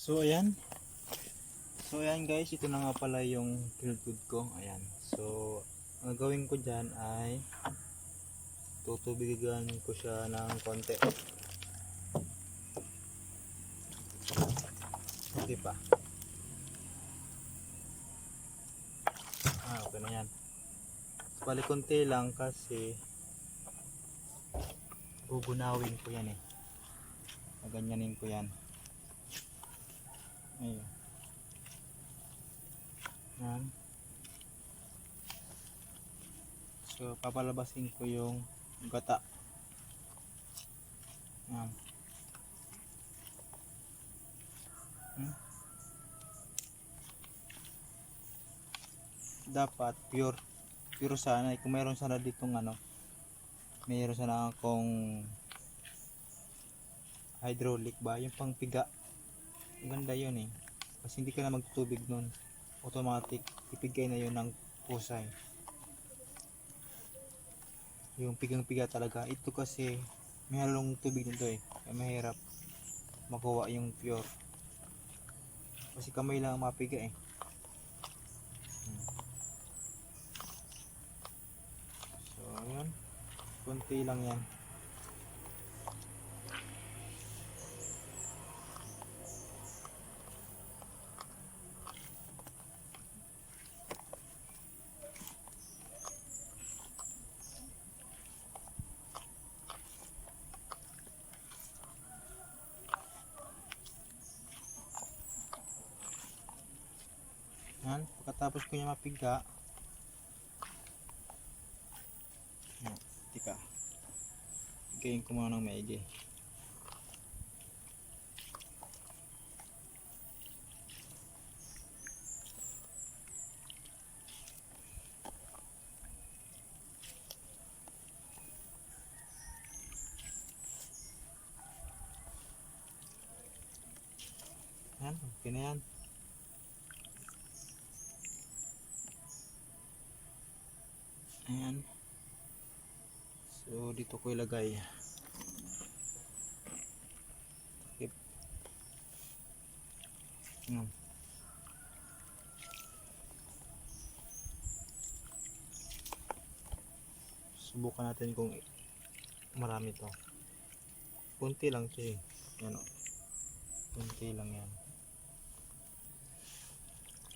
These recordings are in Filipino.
So ayan. So ayan guys, ito na nga pala yung grilled food ko. Ayan. So ang gagawin ko dyan ay tutubigan ko siya ng konti. Hindi pa. Ah, okay na yan. So, bali konti lang kasi bubunawin ko yan eh. Gaganyanin ko yan. Ayun. Yan. So, papalabasin ko yung gata. Yan. Hmm? Dapat pure. Pure sana. Kung mayroon sana ditong ano, mayroon sana akong hydraulic ba? Yung pang piga. Maganda yun eh. Kasi hindi ka na magtubig nun. Automatic. Ipigay na yun ng pusay. Yung pigang-piga talaga. Ito kasi may tubig nito eh. Kaya mahirap makuha yung pure. Kasi kamay lang ang mapiga eh. Hmm. So, ayan. Kunti lang yan. Pagkatapos ko niya mapiga. Yan, tika. Pigayin ko muna ng maigi. Yan, okay na yan. Ayan. So, dito ko ilagay. Takip. Ayan. Subukan natin kung marami to. Kunti lang siya eh. Yan o. Kunti lang yan.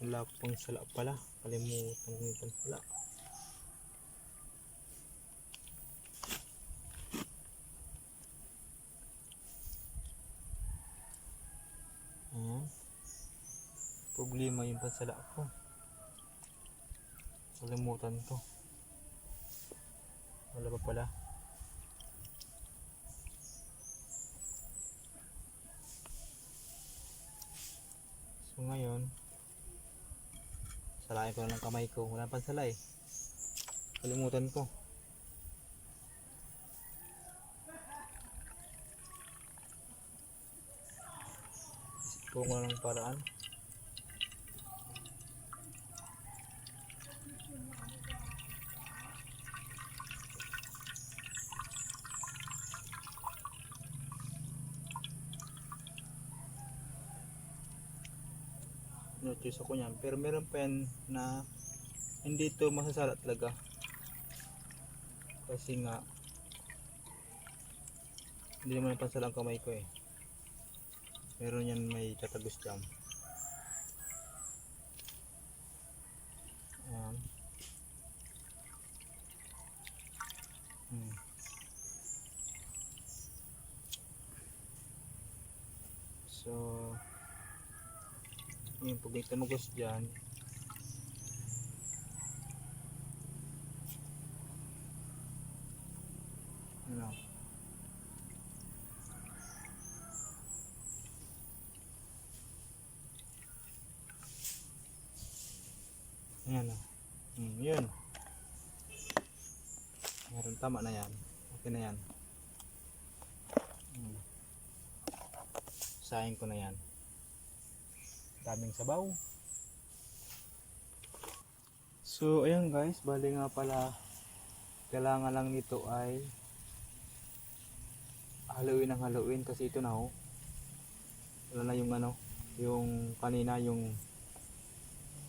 Wala pang sala pala. Kalimutan ko yung sala. Problema yung pansala ko. Kalimutan ko. Wala pa pala. So ngayon, salain ko na ng kamay ko. Wala pang sala eh. Kalimutan ko. Isip ko ng paraan. Notice ako niyan. Pero meron pa yan na hindi to masasala talaga. Kasi nga hindi naman napansala ang kamay ko eh. Meron yan may tatagos dyan. Ayan. Hmm. so yun, pag may tumagos dyan, ano, Ayan o. Hmm, yun. Meron tama na yan. Okay na yan. Hmm. Sahin ko na yan daming sabaw so ayan guys bali nga pala kailangan lang nito ay haluin ang haluin kasi ito na oh wala na yung ano yung kanina yung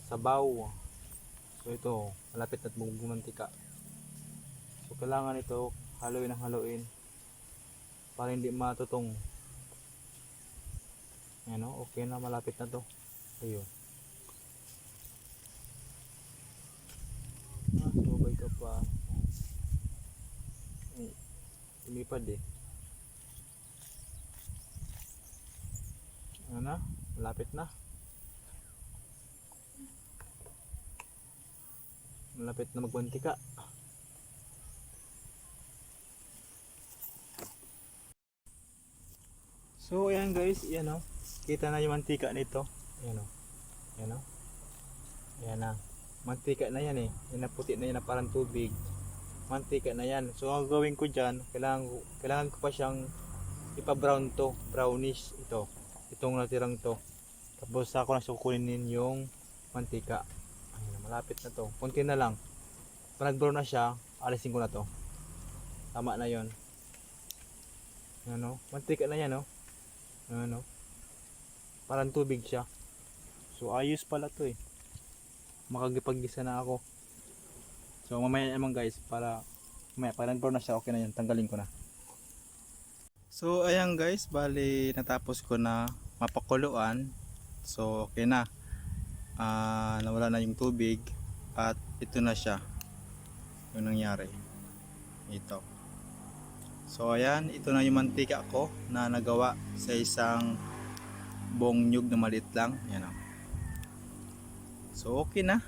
sabaw. So ito, malapit na bumantika. So kailangan ito haluin ang haluin para hindi matutong. Ayan o, okay na, malapit na to. Ayun. Ah, subay ka pa. Lumipad eh. Ano na? Malapit na. Malapit na magmantika. So ayan guys, ayan o. Kita na yung mantika nito. Ayan o. Ayan o. Ayan na. Mantika na yan eh. Yan na puti na yan na parang tubig. Mantika na yan. So ang gawin ko dyan, kailangan, kailangan ko pa siyang ipa-brown to. Brownish ito. Itong natirang to. Tapos ako na sukunin yung mantika. Ayan malapit na to. Kunti na lang. Pag nag-brown na siya, alisin ko na to. Tama na yon. Ano? Mantika na yan, no? Ano? Parang tubig siya. So ayos pala to eh. Makagipag-gisa na ako. So mamaya naman guys para mamaya nag-brown na siya okay na yan. Tanggalin ko na. So ayan guys, bali natapos ko na mapakuluan. So okay na. Ah, nawala na yung tubig at ito na siya. Yung nangyari. Ito. So ayan, ito na yung mantika ko na nagawa sa isang buong nyug na maliit lang. Yan o. So okay na.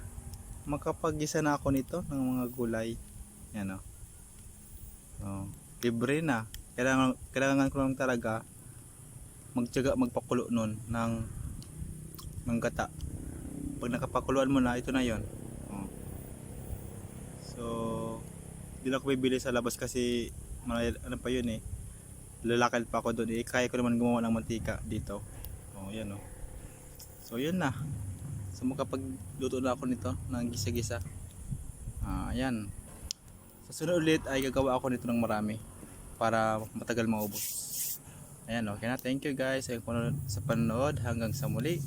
Makapag-isa na ako nito ng mga gulay. Yan o. Oh, libre na. Kailangan, kailangan ko lang talaga magtyaga magpakulo nun ng ng gata. Pag nakapakuluan mo na, ito na yon. Oh. So, di na ako bibili sa labas kasi ano pa yun eh lalakad pa ako doon eh kaya ko naman gumawa ng mantika dito oh yan oh so yun na so makapagluto na ako nito ng gisa-gisa. Ah yan sa sunod ulit ay gagawa ako nito ng marami para matagal maubos. Ayan okay na. Thank you guys. Sa panonood hanggang sa muli